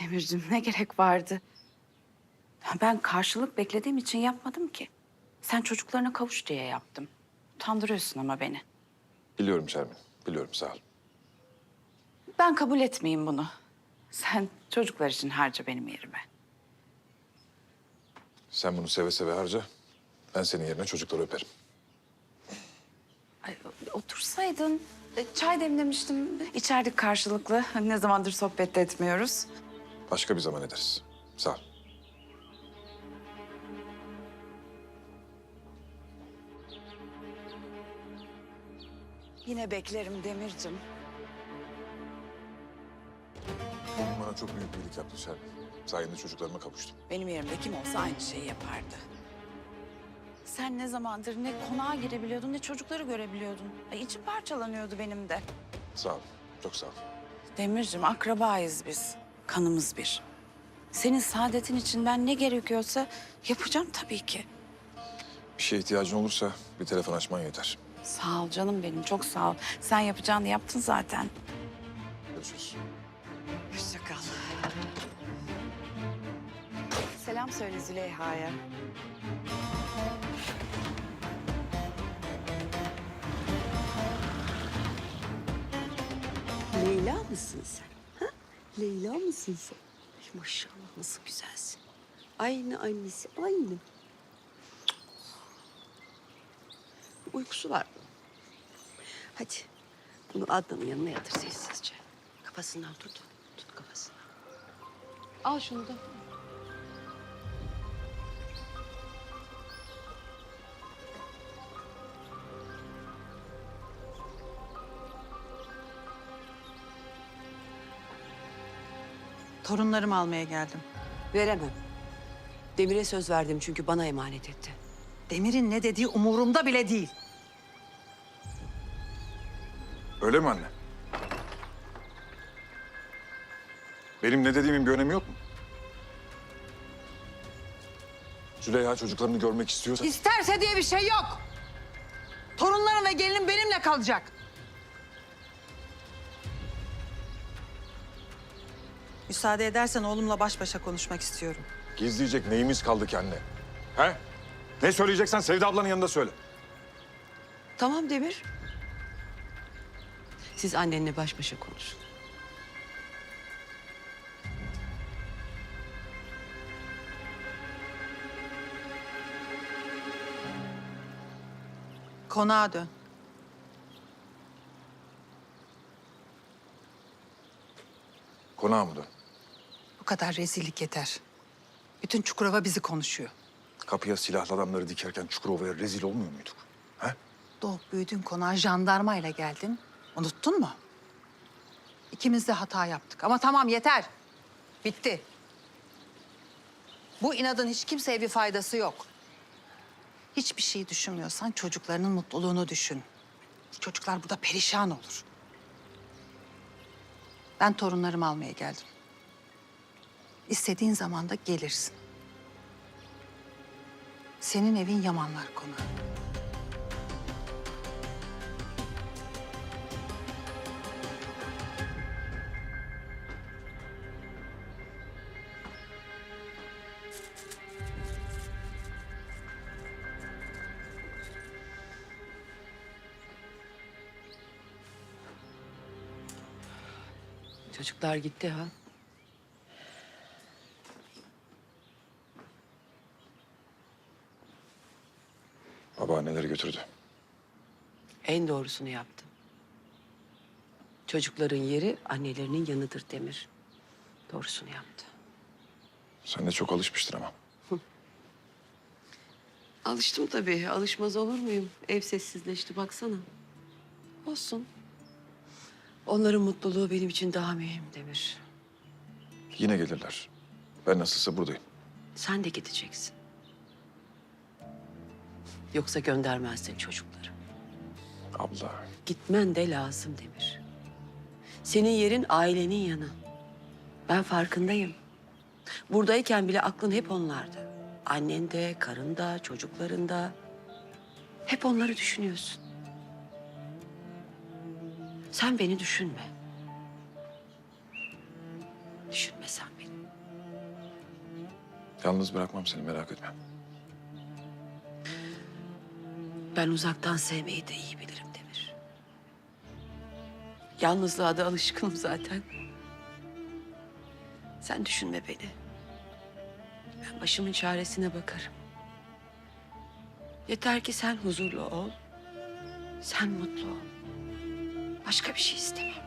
Demircim ne gerek vardı? Ben karşılık beklediğim için yapmadım ki. Sen çocuklarına kavuş diye yaptım. Utandırıyorsun ama beni. Biliyorum Şermin, biliyorum sağ ol. Ben kabul etmeyeyim bunu. Sen çocuklar için harca benim yerime. Sen bunu seve seve harca. Ben senin yerine çocukları öperim. Ay, otursaydın. E, Çay demlemiştim. İçerdik karşılıklı. Ne zamandır sohbet de etmiyoruz. Başka bir zaman ederiz. Sağ ol. Yine beklerim Demircim. Bugün bana çok büyük bir iyilik yaptın Şermin. Sayende çocuklarıma kavuştum. Benim yerimde kim olsa aynı şeyi yapardı. Sen ne zamandır ne konağa girebiliyordun ne çocukları görebiliyordun. Ay, içim parçalanıyordu benim de. Sağ ol, çok sağ ol. Demircim akrabayız biz. Kanımız bir. Senin saadetin için ben ne gerekiyorsa yapacağım tabii ki. Bir şeye ihtiyacın olursa bir telefon açman yeter. Sağ ol canım benim çok sağ ol. Sen yapacağını yaptın zaten. Görüşürüz. Hoşça kal. Selam söyle Züleyha'ya. Leyla mısın sen? Leyla mısın sen? Ay maşallah nasıl güzelsin. Aynı annesi, aynı. Uykusu var. Hadi bunu Adnan'ın yanına yatır sessizce. Kafasından tut. Tut kafasından. Al şunu da. Torunlarımı almaya geldim. Veremem. Demir'e söz verdim çünkü bana emanet etti. Demir'in ne dediği umurumda bile değil. Öyle mi anne? Benim ne dediğimin bir önemi yok mu? Züleyha çocuklarını görmek istiyorsa... İsterse diye bir şey yok. Torunlarım ve gelinim benimle kalacak. Müsaade edersen oğlumla baş başa konuşmak istiyorum. Gizleyecek neyimiz kaldı ki anne? He? Ne söyleyeceksen Sevda ablanın yanında söyle. Tamam Demir. Siz annenle baş başa konuşun. Konağa dön. Konağa mı dön? Kadar rezillik yeter. Bütün Çukurova bizi konuşuyor. Kapıya silahlı adamları dikerken Çukurova'ya rezil olmuyor muyduk? He? Doğup büyüdüğün konağa jandarmayla geldin. Unuttun mu? İkimiz de hata yaptık. Ama tamam yeter. Bitti. Bu inadın hiç kimseye bir faydası yok. Hiçbir şey düşünmüyorsan çocuklarının mutluluğunu düşün. Çocuklar burada perişan olur. Ben torunlarımı almaya geldim. İstediğin zaman da gelirsin. Senin evin Yamanlar konağı. Çocuklar gitti ha. Babaanneleri götürdü. En doğrusunu yaptım. Çocukların yeri annelerinin yanıdır Demir. Doğrusunu yaptı. Sen de çok alışmıştır ama. Alıştım tabii. Alışmaz olur muyum? Ev sessizleşti baksana. Olsun. Onların mutluluğu benim için daha mühim Demir. Yine gelirler. Ben nasılsa buradayım. Sen de gideceksin. Yoksa göndermezdin çocukları. Abla. Gitmen de lazım Demir. Senin yerin ailenin yanı. Ben farkındayım. Buradayken bile aklın hep onlarda. Annende, karında, çocuklarında. Hep onları düşünüyorsun. Sen beni düşünme. Düşünme sen beni. Yalnız bırakmam seni merak etme. Ben uzaktan sevmeyi de iyi bilirim Demir. Yalnızlığa da alışkınım zaten. Sen düşünme beni. Ben başımın çaresine bakarım. Yeter ki sen huzurlu ol. Sen mutlu ol. Başka bir şey istemem.